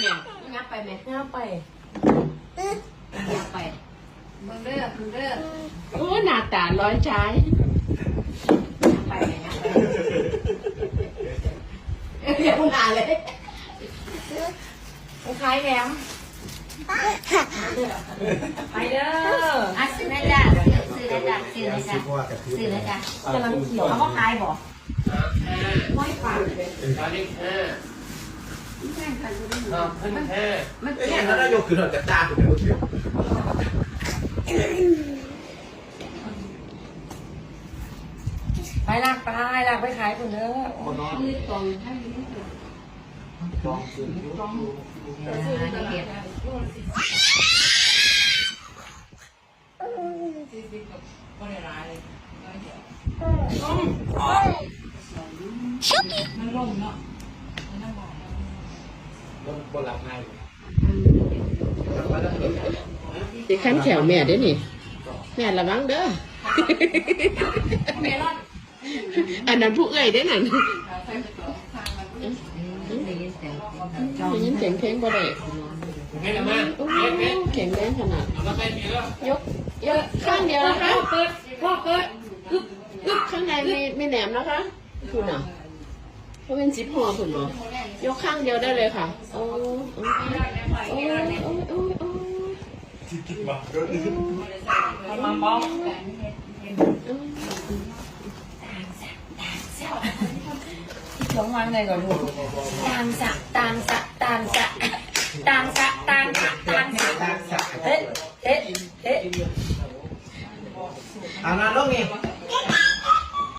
เนี่ยงับไปไหมง่าไปงับไปมึงเด้อมึงเด้อโอ้หน้าตาร้อยใจงับไปไหมงับไปเรียกมึงอ่านเลยคล้ายแหลมไปเด้ออะซื้อได้จ้ะซื้อได้จ้ะซื้อได้จ้ะซื้อได้จ้ะกำลังเขียวเขาก็ขายบ่ห้อยปากตอนนี้ห้า ขอบคุณค่ะมันเอ้ยแก่แล้วนายกคือเราจะจ้าคุณผู้ชมไปลากไปลากไปขายคนเด้อยืดตรงให้ยืดตรงลองซื้อดูละเอี ยดบนหลับในสิขั้นแขวแม่เด้อนี่ แม่ระวังเด้อ เมลอนอันนั้นผู้เอ้ยได้อนั่นได้ยินเสียงได้ยินเสียงเพลงบ่ได้ให้ละมาโอ้เม็ดเม็ดแข็งแรงขนาด เอามาเป็นมีแล้วยกยกข้างเดียวนะคะพ่อเปิดพ่อเปิดอึ๊บอึ๊บข้างในมีมีแหนมนะคะคุณอะ เขาเป็นซิปหัวคุณเหรอยกข้างเดียวได้เลยค่ะ โอ้โอ้โอ้โอ้โอ้โอ้มามองหลงวางไหนก่อนลูกตามสะตามสะตามสะตามสะตามสะตามสะตั้งสักเฮ้เฮ้เฮ้อ่านาลงนี่เ